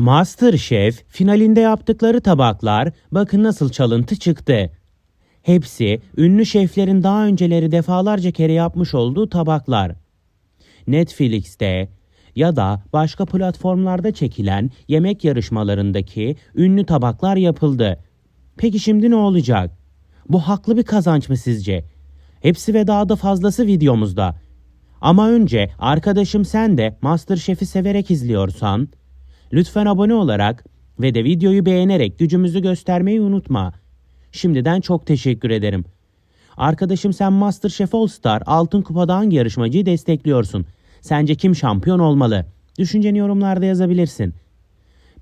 MasterChef finalinde yaptıkları tabaklar bakın nasıl çalıntı çıktı. Hepsi ünlü şeflerin daha önceleri defalarca kere yapmış olduğu tabaklar. Netflix'te ya da başka platformlarda çekilen yemek yarışmalarındaki ünlü tabaklar yapıldı. Peki şimdi ne olacak? Bu haklı bir kazanç mı sizce? Hepsi ve daha da fazlası videomuzda. Ama önce arkadaşım sen de MasterChef'i severek izliyorsan lütfen abone olarak ve de videoyu beğenerek gücümüzü göstermeyi unutma. Şimdiden çok teşekkür ederim. Arkadaşım sen MasterChef All Star Altın Kupa'da hangi yarışmacıyı destekliyorsun? Sence kim şampiyon olmalı? Düşünceni yorumlarda yazabilirsin.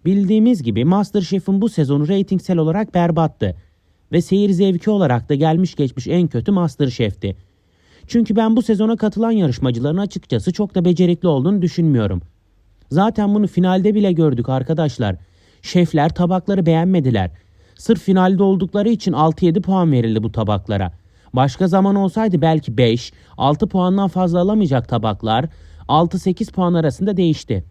Bildiğimiz gibi MasterChef'in bu sezonu reytingsel olarak berbattı. Ve seyir zevki olarak da gelmiş geçmiş en kötü MasterChef'ti. Çünkü ben bu sezona katılan yarışmacıların açıkçası çok da becerikli olduğunu düşünmüyorum. Zaten bunu finalde bile gördük arkadaşlar. Şefler tabakları beğenmediler. Sırf finalde oldukları için 6-7 puan verildi bu tabaklara. Başka zaman olsaydı belki 5, 6 puandan fazla alamayacak tabaklar 6-8 puan arasında değişti.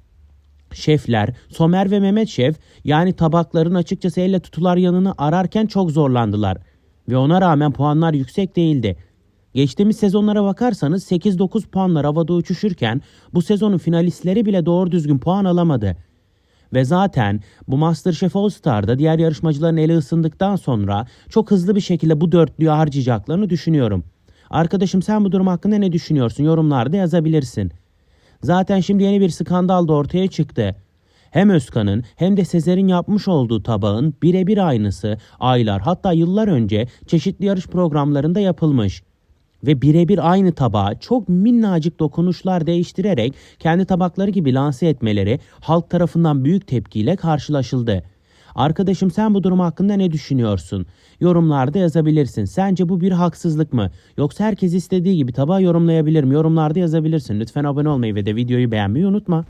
Şefler, Somer ve Mehmet Şef yani tabakların açıkçası elle tutular yanını ararken çok zorlandılar. Ve ona rağmen puanlar yüksek değildi. Geçtiğimiz sezonlara bakarsanız 8-9 puanlar havada uçuşurken bu sezonun finalistleri bile doğru düzgün puan alamadı. Ve zaten bu MasterChef All Star'da diğer yarışmacıların eli ısındıktan sonra çok hızlı bir şekilde bu dörtlüyü harcayacaklarını düşünüyorum. Arkadaşım sen bu durum hakkında ne düşünüyorsun? Yorumlarda yazabilirsin. Zaten şimdi yeni bir skandal da ortaya çıktı. Hem Özkan'ın hem de Sezer'in yapmış olduğu tabağın birebir aynısı aylar hatta yıllar önce çeşitli yarış programlarında yapılmış. Ve birebir aynı tabağı çok minnacık dokunuşlar değiştirerek kendi tabakları gibi lanse etmeleri halk tarafından büyük tepkiyle karşılaşıldı. Arkadaşım sen bu durum hakkında ne düşünüyorsun? Yorumlarda yazabilirsin. Sence bu bir haksızlık mı? Yoksa herkes istediği gibi tabağı yorumlayabilir mi? Yorumlarda yazabilirsin. Lütfen abone olmayı ve de videoyu beğenmeyi unutma.